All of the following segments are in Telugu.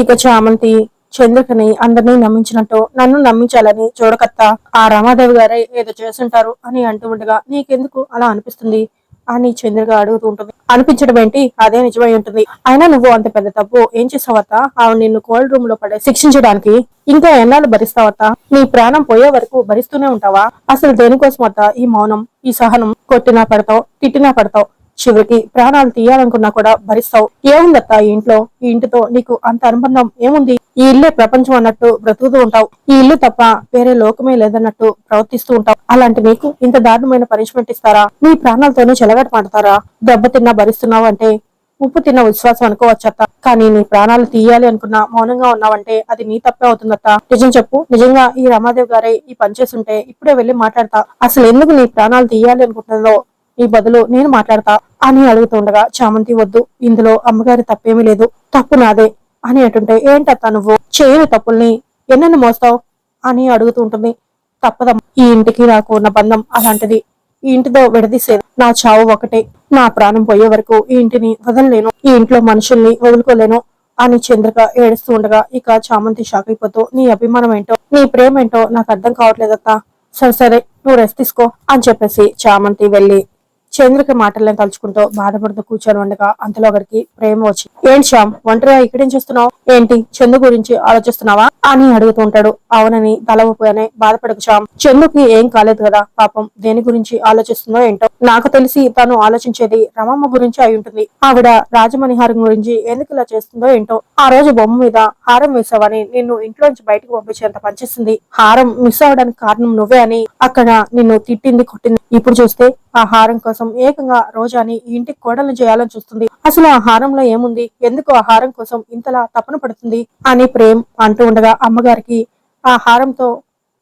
ఇక చామంతి చంద్రకని అందరినీ నమ్మించినట్టు నన్ను నమ్మించాలని చూడకత్తా. ఆ రమాదేవి గారే ఏదో చేస్తుంటారు అని అంటూ ఉండగా నీకెందుకు అలా అనిపిస్తుంది? అని చంద్రగా అడుగుతూ ఉంటుంది. అనిపించడం ఏంటి? అదే నిజమై ఉంటుంది. అయినా నువ్వు అంత పెద్ద తప్పు ఏం చేసావత్త? ఆవిడ నిన్ను కోల్డ్ రూమ్లో పడే శిక్షించడానికి ఇంకా ఎన్నాళ్ళు భరిస్తావత్త? నీ ప్రాణం పోయే వరకు భరిస్తూనే ఉంటావా? అసలు దేనికోసం అత్త ఈ మౌనం ఈ సహనం కొట్టినా పడతావు తిట్టినా పడతావు? చివరికి ప్రాణాలు తీయాలనుకున్నా కూడా భరిస్తావు. ఏముందత్త ఈ ఇంట్లో? ఈ ఇంటితో నీకు అంత అనుబంధం ఏముంది? ఈ ఇల్లే ప్రపంచం అన్నట్టు బ్రతుకుతూ ఉంటావు. ఈ ఇల్లు తప్ప వేరే లోకమే లేదన్నట్టు ప్రవర్తిస్తూ ఉంటావు. అలాంటి నీకు ఇంత దారుణమైన పనిష్మెంట్ ఇస్తారా? నీ ప్రాణాలతోనే చెలగట మాడతారా దెబ్బతిన్నా భరిస్తున్నావు అంటే ఉప్పు తిన్న విశ్వాసం అనుకోవచ్చత్త. కానీ నీ ప్రాణాలు తీయాలి అనుకున్నా మౌనంగా ఉన్నావంటే అది నీ తప్పే అవుతుందత్త. నిజం చెప్పు. నిజంగా ఈ రమాదేవి గారే ఈ పని చేస్తుంటే ఇప్పుడే వెళ్ళి మాట్లాడతా. అసలు ఎందుకు నీ ప్రాణాలు తీయాలి అనుకుంటున్నదో ఈ బదులు నేను మాట్లాడతా అని అడుగుతుండగా చామంతి వద్దు ఇందులో అమ్మగారి తప్పేమీ లేదు. తప్పు నాదే అని అంటుంటే ఏంటత్తా నువ్వు? చేయని తప్పుల్ని ఎన్నెన్ని మోస్తావు? అని అడుగుతుంటుంది. తప్పదమ్మ ఈ ఇంటికి నాకు ఉన్న బంధం అలాంటిది. ఈ ఇంటితో విడదీసేది నా చావు ఒకటే. నా ప్రాణం పోయే వరకు ఈ ఇంటిని వదలలేను. ఈ ఇంట్లో మనుషుల్ని వదులుకోలేను అని చంద్రిక ఏడుస్తూ ఉండగా ఇక చామంతి షాక్ అయిపోతూ నీ అభిమానం ఏంటో నీ ప్రేమ ఏంటో నాకు అర్థం కావట్లేదత్తా. సరే సరే నువ్వు రెస్ట్ తీసుకో అని చెప్పేసి చామంతి వెళ్ళి చంద్రిక మాటలను తలుచుకుంటూ బాధపడుతూ కూర్చొని ఉండగా అంతలో ఒకరికి ప్రేమ వచ్చి ఏంటి శ్యామ్ ఒంటరిగా ఇక్కడేం చేస్తున్నావు? ఏంటి? చందు గురించి ఆలోచిస్తున్నావా? అని అడుగుతూ ఉంటాడు. అవునని తల ఊపిగానే బాధపడకు శ్యామ్. చందుకి ఏం కాలేదు కదా పాపం. దేని గురించి ఆలోచిస్తుందో ఏంటో. నాకు తెలిసి తను ఆలోచించేది రమమ్మ గురించి అయి ఉంటుంది. ఆవిడ రాజమణిహారం గురించి ఎందుకు ఇలా చేస్తుందో ఏంటో. ఆ రోజు బొమ్మ మీద హారం వేసావని నిన్ను ఇంట్లోంచి బయటకు పంపించేంత పనిచేసింది. హారం మిస్ అవడానికి కారణం నువ్వే అని అక్కడ నిన్ను తిట్టింది కొట్టింది. ఇప్పుడు చూస్తే ఆ హారం కోసం ఏకంగా రోజాని ఇంటికి కోడలు చేయాలని చూస్తుంది. అసలు ఆ హారంలో ఏముంది? ఎందుకు ఆ హారం కోసం ఇంతలా తపన పడుతుంది? అని ప్రేమ్ అంటూ ఉండగా అమ్మగారికి ఆ హారంతో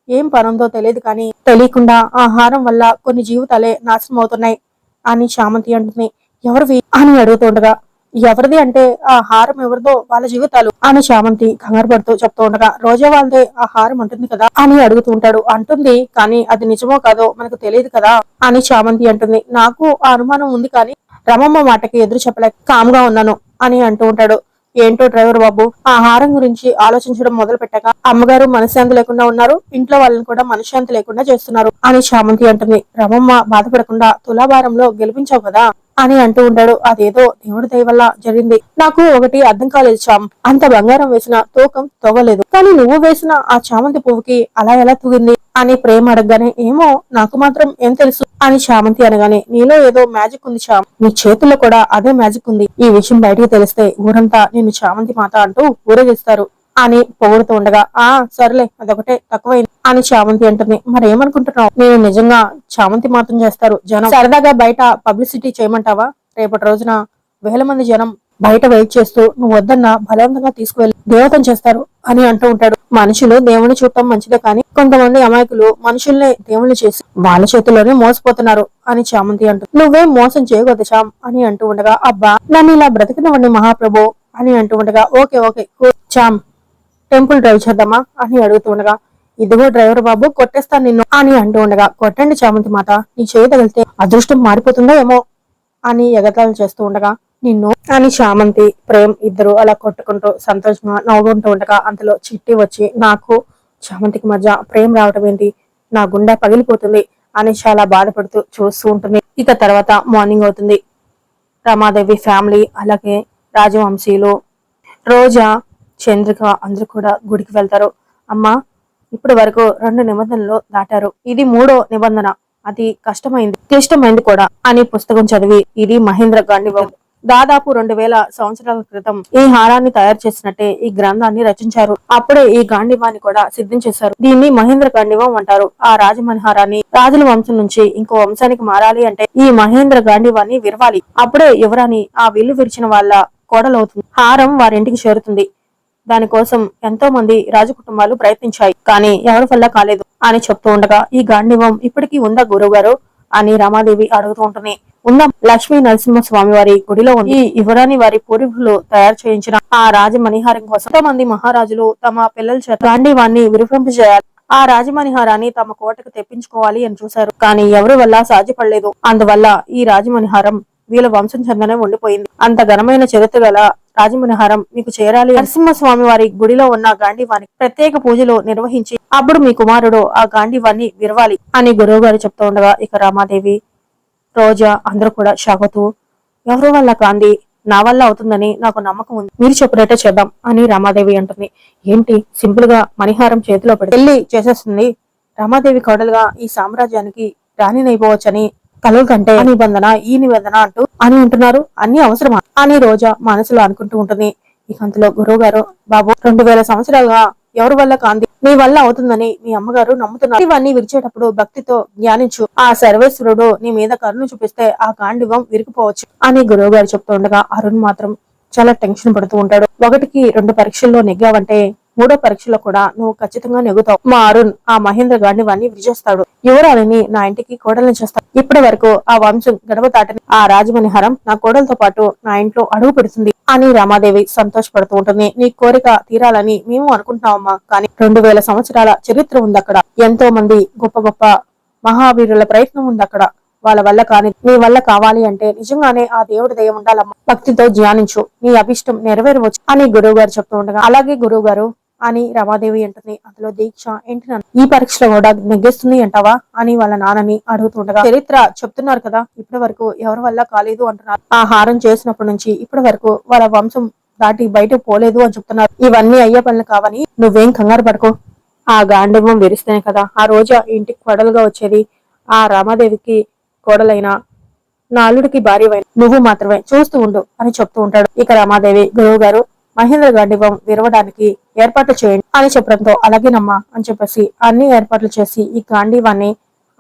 ఏం పనుందో తెలియదు కానీ తెలియకుండా ఆ హారం వల్ల కొన్ని జీవితాలే నాశనం అవుతున్నాయి అని చామంతి అంటుంది. ఎవరివి? అని అడుగుతుండగా ఎవరిది అంటే ఆ హారం ఎవరిదో వాళ్ళ జీవితాలు అని శామంతి కంగారు పడుతూ చెప్తూ ఉండగా రోజా వాళ్ళదే ఆ హారం ఉంటుంది కదా? అని అడుగుతూ ఉంటాడు. అంటుంది కానీ అది నిజమో కాదో మనకు తెలియదు కదా? అని శామంతి అంటుంది. నాకు ఆ అనుమానం ఉంది కానీ రమమ్మ మాటకి ఎదురు చెప్పలేక కామ్గా ఉన్నాను అని అంటూ ఉంటాడు. ఏంటో డ్రైవర్ బాబు ఆ హారం గురించి ఆలోచించడం మొదలు పెట్టాక అమ్మగారు మనశ్శాంతి లేకుండా ఉన్నారు ఇంట్లో వాళ్ళని కూడా మనశ్శాంతి లేకుండా చేస్తున్నారు అని శామంతి అంటుంది. రమమ్మ బాధపడకుండా తులాభారంలో గెలిపించావు కదా? అని అంటూ ఉంటాడు. అదేదో దేవుడి దయ వల్ల జరిగింది. నాకు ఒకటి అర్థం కాలేదు చామ్ అంత బంగారం వేసిన తూకం తోగలేదు కానీ నువ్వు వేసిన ఆ చామంతి పువ్వుకి అలా ఎలా తూగింది? అని ప్రేమ అడగగానే ఏమో నాకు మాత్రం ఏం తెలుసు అని చామంతి అనగానే నీలో ఏదో మ్యాజిక్ ఉంది చామ్ నీ చేతుల్లో కూడా అదే మ్యాజిక్ ఉంది. ఈ విషయం బయటికి తెలిస్తే ఊరంతా నిన్ను చామంతి మాత అంటూ ఊరేగిస్తారు. అని పొగుడుతూ ఉండగా ఆ సర్లే అదొకటే తక్కువైంది అని చామంతి అంటుంది. మరి ఏమనుకుంటున్నావు నేను నిజంగా చామంతి మాత్రం చేస్తారు. జనం సరదాగా బయట పబ్లిసిటీ చేయమంటావా? రేపటి రోజున వేల మంది జనం బయట వెయిట్ చేస్తూ నువ్వు వద్దన్నా బలవంతంగా తీసుకువెళ్ళి దేవతం చేస్తారు అని అంటూ ఉంటాడు. మనుషులు దేవుని చూడటం మంచిదే కానీ కొంతమంది అమాయకులు మనుషుల్నే దేవుళ్ళు చేసి వాళ్ళ చేతుల్లోనే మోసపోతున్నారు అని చామంతి అంటూ నువ్వేం మోసం చేయగొద్దు చామ్ అని అంటూ ఉండగా అబ్బా నన్ను ఇలా బ్రతికినవండి మహాప్రభు అని అంటూ ఉండగా ఓకే ఓకే చామ్ టెంపుల్ డ్రైవ్ చేద్దామా అని అడుగుతూ ఉండగా ఇదిగో డ్రైవర్ బాబు కొట్టేస్తాను నిన్ను అని అంటూ ఉండగా కొట్టండి చామంతి మాత నీ చేయి తగిలితే అదృష్టం మారిపోతుందో ఏమో అని ఎగతాలు చేస్తూ ఉండగా నిన్ను అని చామంతి ప్రేమ్ ఇద్దరు అలా కొట్టుకుంటూ సంతోషంగా నవ్వుకుంటూ ఉండగా అంతలో చిట్టి వచ్చి నాకు చామంతికి మధ్య ప్రేమ రావటం ఏంటి? నా గుండె పగిలిపోతుంది అని చాలా బాధపడుతూ చూస్తూ ఉంటుంది. ఇక తర్వాత మార్నింగ్ అవుతుంది. రమాదేవి ఫ్యామిలీ అలాగే రాజవంశీలు రోజా చంద్రిక అందరూ కూడా గుడికి వెళ్తారు. అమ్మ ఇప్పటి వరకు రెండు నిబంధనలు దాటారు. ఇది మూడో నిబంధన. అది కష్టమైంది క్లిష్టమైంది కూడా అని పుస్తకం చదివి ఇది మహేంద్ర గాంధీ దాదాపు రెండు వేల సంవత్సరాల క్రితం ఈ హారాన్ని తయారు చేసినట్టే ఈ గ్రంథాన్ని రచించారు. అప్పుడే ఈ గాంధీవాన్ని కూడా సిద్ధం చేశారు. దీన్ని మహేంద్ర గాంధీవం అంటారు. ఆ రాజమణిహారాన్ని రాజుల వంశం నుంచి ఇంకో వంశానికి మారాలి అంటే ఈ మహేంద్ర గాంధీవాన్ని విరవాలి. అప్పుడే యువరాని ఆ విల్లు విరిచిన వాళ్ళ కోడలవుతుంది. హారం వారింటికి చేరుతుంది. దానికోసం ఎంతో మంది రాజకుటుంబాలు ప్రయత్నించాయి. కానీ ఎవరి వల్ల కాలేదు అని చెప్తూ ఉండగా ఈ గాండివం ఇప్పటికీ ఉందా గురువు గారు? అని రమాదేవి అడుగుతూ ఉంటుంది. ఉన్న లక్ష్మీ నరసింహస్వామి వారి గుడిలో ఉంది. ఈ యువరాణి వారి పూర్వీకులు తయారు చేయించిన ఆ రాజమణిహారం కోసం మంది మహారాజులు తమ పిల్లల చేత గాంధీవాన్ని విరపింపజేయాలి ఆ రాజమణిహారాన్ని తమ కోటకు తెప్పించుకోవాలి అని చూశారు. కానీ ఎవరి వల్ల సాధ్యపడలేదు. అందువల్ల ఈ రాజమణిహారం వీళ్ళ వంశం చెందనే ఉండిపోయింది. అంత ఘనమైన చరిత్ర గల రాజమునిహారం మీకు చేరాలి. నరసింహస్వామి వారి గుడిలో ఉన్న గాంధీవానికి ప్రత్యేక పూజలు నిర్వహించి అప్పుడు మీ కుమారుడు ఆ గాంధీవాన్ని విరవాలి అని గురువు గారు చెప్తూ ఉండగా ఇక రామాదేవి రోజా అందరూ కూడా షాకుతూ ఎవరు వల్ల గాంధీ? నా వల్ల అవుతుందని నాకు నమ్మకం ఉంది. మీరు చెప్పినట్టే చేద్దాం అని రామాదేవి అంటుంది. ఏంటి? సింపుల్గా మణిహారం చేతిలో పెట్టి పెళ్ళి చేసేస్తుంది. రామాదేవి కోడలుగా ఈ సామ్రాజ్యానికి రాణినైపోవచ్చని కలలు కంటే నిబంధన ఈ నిబంధన అంటూ అని ఉంటున్నారు అన్ని అవసరమా? అని రోజా మనసులో అనుకుంటూ ఉంటుంది. ఇక అంతలో గురువు గారు బాబు రెండు వేల సంవత్సరాలుగా ఎవరి వల్ల కాంది? నీ వల్ల అవుతుందని మీ అమ్మగారు నమ్ముతున్నారు. ఇవన్నీ విరిచేటప్పుడు భక్తితో ధ్యానించు. ఆ సర్వేశ్వరుడు నీ మీద కరుణ చూపిస్తే ఆ కాండివం విరిగిపోవచ్చు అని గురువు గారు చెప్తూ ఉండగా అరుణ్ మాత్రం చాలా టెన్షన్ పడుతూ ఉంటాడు. ఒకటికి రెండు పరీక్షల్లో నెగ్గావంటే మూడో పరీక్షలో కూడా నువ్వు ఖచ్చితంగా నెగుతావు మా అరుణ్ ఆ మహేంద్ర గాడిని వాడిని విరిచేస్తాడు యువరాణిని నా ఇంటికి కోడల్ని చేస్తాడు. ఇప్పటి వరకు ఆ వంశం గడప దాటని ఆ రాజమణిహారం నా కోడలతో పాటు నా ఇంట్లో అడుగు పెడుతుంది. అని రామాదేవి సంతోషపడుతూ ఉంటుంది. నీ కోరిక తీరాలని మేము అనుకుంటున్నామమ్మా. కానీ రెండు వేల సంవత్సరాల చరిత్ర ఉంది అక్కడ ఎంతో మంది గొప్ప గొప్ప మహావీరుల ప్రయత్నం ఉంది అక్కడ వాళ్ళ వల్ల కాని నీ వల్ల కావాలి అంటే నిజంగానే ఆ దేవుడి దయ ఉండాలమ్మా. భక్తితో ధ్యానించు. నీ అభిష్టం నెరవేరవచ్చు అని గురువు గారు చెప్తూ ఉండగా అలాగే గురువు గారు అని రమాదేవి అంటుంది. అందులో దీక్ష ఏంటి ఈ పరీక్షలో కూడా నెగ్గేస్తుంది అంటావా? అని వాళ్ళ నాన్నని అడుగుతుండగా చరిత్ర చెప్తున్నారు కదా ఇప్పటి వరకు ఎవరి వల్ల కాలేదు అంటున్నారు. ఆ హారం చేసినప్పటి నుంచి ఇప్పటి వరకు వాళ్ళ వంశం దాటి బయట పోలేదు అని చెప్తున్నారు. ఇవన్నీ అయ్యే పనులు కావని నువ్వేం కంగారు పడుకో. ఆ గాంధీవం విరిస్తేనే కదా ఆ రోజు ఇంటికి కొడలుగా వచ్చేది. ఆ రామాదేవికి కోడలైన నా అల్లుడికి భార్యవైన నువ్వు మాత్రమే చూస్తూ ఉండు అని చెప్తూ ఉంటాడు. ఇక రామాదేవి గురువు గారు మహేంద్ర గాంధీవం విరవడానికి ఏర్పాట్లు చేయండి అని చెప్పడంతో అలాగేనమ్మా అని చెప్పేసి అన్ని ఏర్పాట్లు చేసి ఈ గాంధీవాన్ని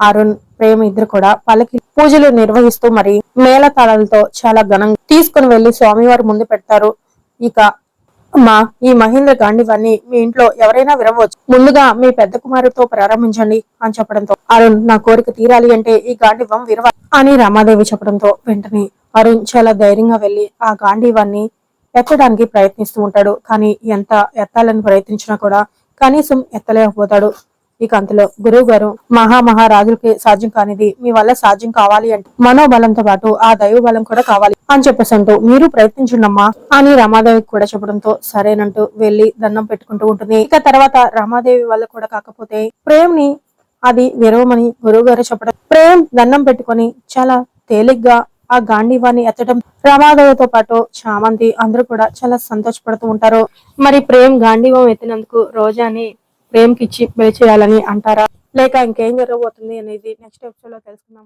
అరుణ్ ప్రేమ ఇద్దరు కూడా పల్లకి పూజలు నిర్వహిస్తూ మరి మేళతాళాలతో చాలా ఘనంగా తీసుకుని వెళ్ళి స్వామివారి ముందు పెడతారు. ఇక అమ్మా ఈ మహేంద్ర గాంధీవాన్ని మీ ఇంట్లో ఎవరైనా విరవచ్చు ముందుగా మీ పెద్ద కుమారుడితో ప్రారంభించండి అని చెప్పడంతో అరుణ్ నా కోరిక తీరాలి అంటే ఈ గాంధీవం విరవ అని రామాదేవి చెప్పడంతో వెంటనే అరుణ్ చాలా ధైర్యంగా వెళ్ళి ఆ గాంధీవాన్ని ఎత్తడానికి ప్రయత్నిస్తూ ఉంటాడు. కానీ ఎంత ఎత్తాలని ప్రయత్నించినా కూడా కనీసం ఎత్తలేకపోతాడు. ఇక అంతలో గురువు గారు మహామహారాజులకి సాధ్యం కానిది మీ వల్ల సాధ్యం కావాలి అంటే మనోబలంతో పాటు ఆ దైవ బలం కూడా కావాలి అని చెప్పేసి అంటూ మీరు ప్రయత్నించండమ్మా అని రమాదేవి కూడా చెప్పడంతో సరేనంటూ వెళ్ళి దండం పెట్టుకుంటూ ఉంటుంది. ఇక తర్వాత రమాదేవి వల్ల కూడా కాకపోతే ప్రేమ్ని అది విరవమని గురువు గారు చెప్పడం ప్రేమ్ దండం పెట్టుకొని చాలా తేలిగ్గా ఆ గాంధీవాన్ని ఎత్తడం. రమాదేవితో పాటు చామంతి అందరూ కూడా చాలా సంతోషపడుతూ ఉంటారు. మరి ప్రేమ్ గాంధీవం ఎత్తినందుకు రోజాని ప్రేమ్కిచ్చి పెళ్ళి చేయాలని అంటారా? లేక ఇంకేం జరగబోతుంది అనేది నెక్స్ట్ ఎపిసోడ్లో తెలుసుకుందాం